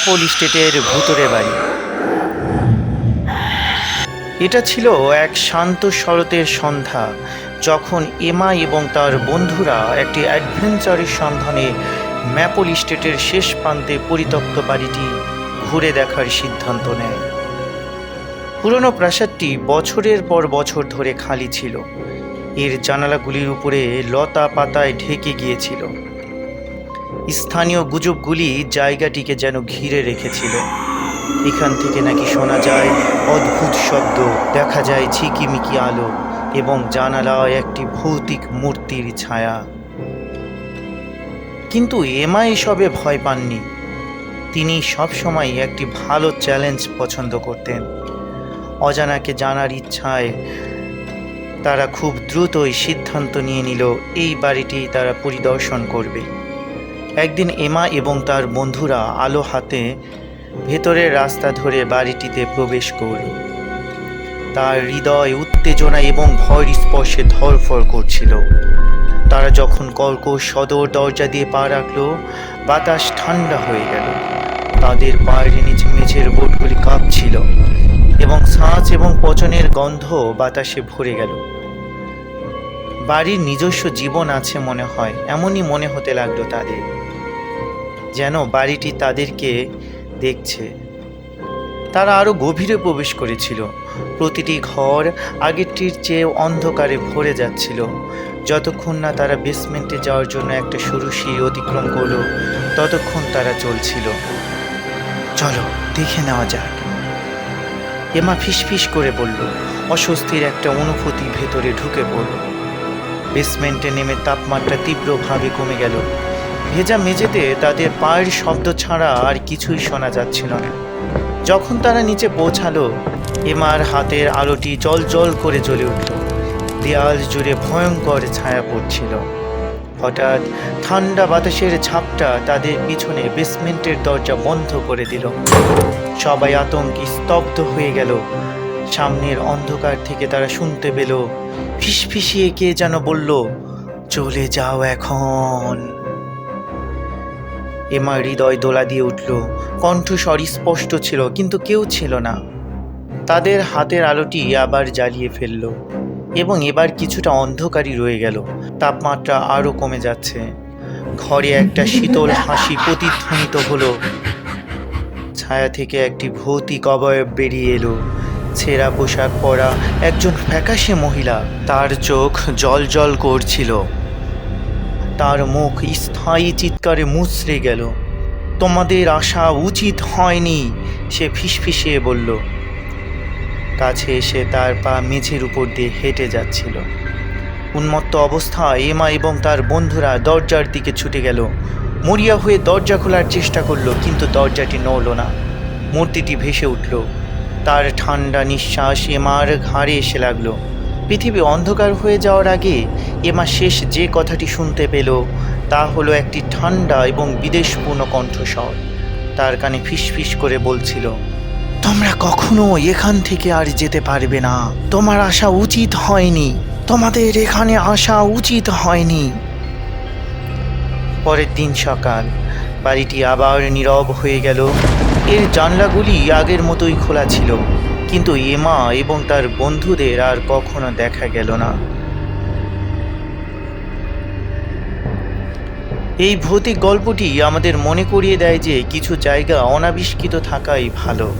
Maple স্টেটের ভুতুরে বাড়ি। এটা ছিল এক শান্ত শরতের সন্ধ্যা, যখন এমা এবং তার বন্ধুরা একটি অ্যাডভেঞ্চারের সন্ধানে ম্যাপল স্টেটের শেষ প্রান্তে পরিত্যক্ত বাড়িটি ঘুরে দেখার সিদ্ধান্ত নেয়। পুরনো প্রাসাদটি বছরের পর বছর ধরে খালি ছিল। এর জানালাগুলির উপরে লতা পাতায় ঢেকে গিয়েছিল। স্থানীয় গুজবগুলি জায়গাটিকে যেন ঘিরে রেখেছিল। এখান থেকে নাকি শোনা যায় অদ্ভুত শব্দ, দেখা যায় ঝিকিমিকি আলো এবং জানালায় একটি ভৌতিক মূর্তির ছায়া। কিন্তু এমা এসবে ভয় পাননি। তিনি সবসময় একটি ভালো চ্যালেঞ্জ পছন্দ করতেন। অজানাকে জানার ইচ্ছায় তারা খুব দ্রুতই সিদ্ধান্ত নিয়ে নিল, এই বাড়িটি তারা পরিদর্শন করবে। একদিন এমা এবং তার বন্ধুরা আলো হাতে ভেতরের রাস্তা ধরে বাড়িটিতে প্রবেশ করল। তার হৃদয় উত্তেজনা এবং ভয়ের স্পর্শে ধরফর করছিল। তারা যখন কর্কশ সদর দরজা দিয়ে পা রাখল, বাতাস ঠান্ডা হয়ে গেল। তাদের পায়ের নিচে মেঝের বোটগুলি কাঁপছিল এবং ছাঁচ এবং পচনের গন্ধ বাতাসে ভরে গেল। বাড়ির নিজস্ব জীবন আছে মনে হয়, এমনই মনে হতে লাগল তাদের। যেন বাড়িটি তাদেরকে দেখছে। তারা আরও গভীরে প্রবেশ করেছিল। প্রতিটি ঘর আগেরটির চেয়ে অন্ধকারে ভরে যাচ্ছিল। যতক্ষণ না তারা বেসমেন্টে যাওয়ার জন্য একটা সরু সিঁড়ি অতিক্রম করল, ততক্ষণ তারা চলছিল। চলো, দেখে নেওয়া যাক। এমা ফিসফিস করে বলল, অস্বস্তির একটা অনুভূতি ভেতরে ঢুকে পড়ল। বেসমেন্টে নেমে তাপমাত্রা তীব্রভাবে কমে গেল। ভেজা মেঝেতে তাদের পায়ের শব্দ ছাড়া আর কিছুই শোনা যাচ্ছিল না। যখন তারা নিচে পৌঁছালো, এমার হাতের আলোটি জল জল করে জ্বলে উঠল। দেয়াল জুড়ে ভয়ঙ্কর ছায়া পড়ছিল। হঠাৎ ঠান্ডা বাতাসের ঝাপটা তাদের পিছনে বেসমেন্টের দরজা বন্ধ করে দিল। সবাই আতঙ্কে স্তব্ধ হয়ে গেল। সামনের অন্ধকার থেকে তারা শুনতে পেল, ফিসফিসিয়ে কে যেন বলল, চলে যাও এখন। এমা হৃদয় দোলা দিয়ে উঠল। কণ্ঠস্বর স্পষ্ট ছিল, কিন্তু কেউ ছিল না। তাদের হাতের আলোটি আবার জ্বালিয়ে ফেলল, এবং এবার কিছুটা অন্ধকারই রয়ে গেল। তাপমাত্রা আরও কমে যাচ্ছে। ঘরে একটা শীতল হাসি প্রতিধ্বনিত হলো। ছায়া থেকে একটি ভৌতিক অবয়ব বেরিয়ে এলো। ছেঁড়া পোশাক পরা একজন ফ্যাকাশে মহিলা, তার চোখ জল জল করছিল। তার মুখ স্থায়ী চিৎকারে মুচড়ে গেল। তোমাদের আসা উচিত হয়নি, সে ফিসফিসিয়ে বলল। কাছে এসে তার পা মেঝের উপর দিয়ে হেঁটে যাচ্ছিল। উন্মত্ত অবস্থায় এমা এবং তার বন্ধুরা দরজার দিকে ছুটে গেল। মরিয়া হয়ে দরজা খোলার চেষ্টা করল, কিন্তু দরজাটি নড়ল না। মূর্তিটি ভেসে উঠল। তার ঠান্ডা নিঃশ্বাস এমার ঘাড়ে এসে লাগল। পৃথিবী অন্ধকার হয়ে যাওয়ার আগে এমা শেষ যে কথাটি শুনতে পেল, তা হলো একটি ঠান্ডা এবং বিদেশপূর্ণ কণ্ঠস্বর। তার কানে ফিসফিস করে বলছিল, তোমরা কখনো এখান থেকে আর যেতে পারবে না। তোমার আসা উচিত হয়নি। তোমাদের এখানে আসা উচিত হয়নি। পরের দিন সকাল, বাড়িটি আবার নীরব হয়ে গেল। এর জানলাগুলি আগের মতোই খোলা ছিল। কিন্তু এমা এবং তার বন্ধুদের আর কখনো দেখা গেল না। এই ভৌতিক গল্পটি আমাদের মনে করিয়ে দেয় যে কিছু জায়গা অনাবিষ্কৃত থাকাই ভালো।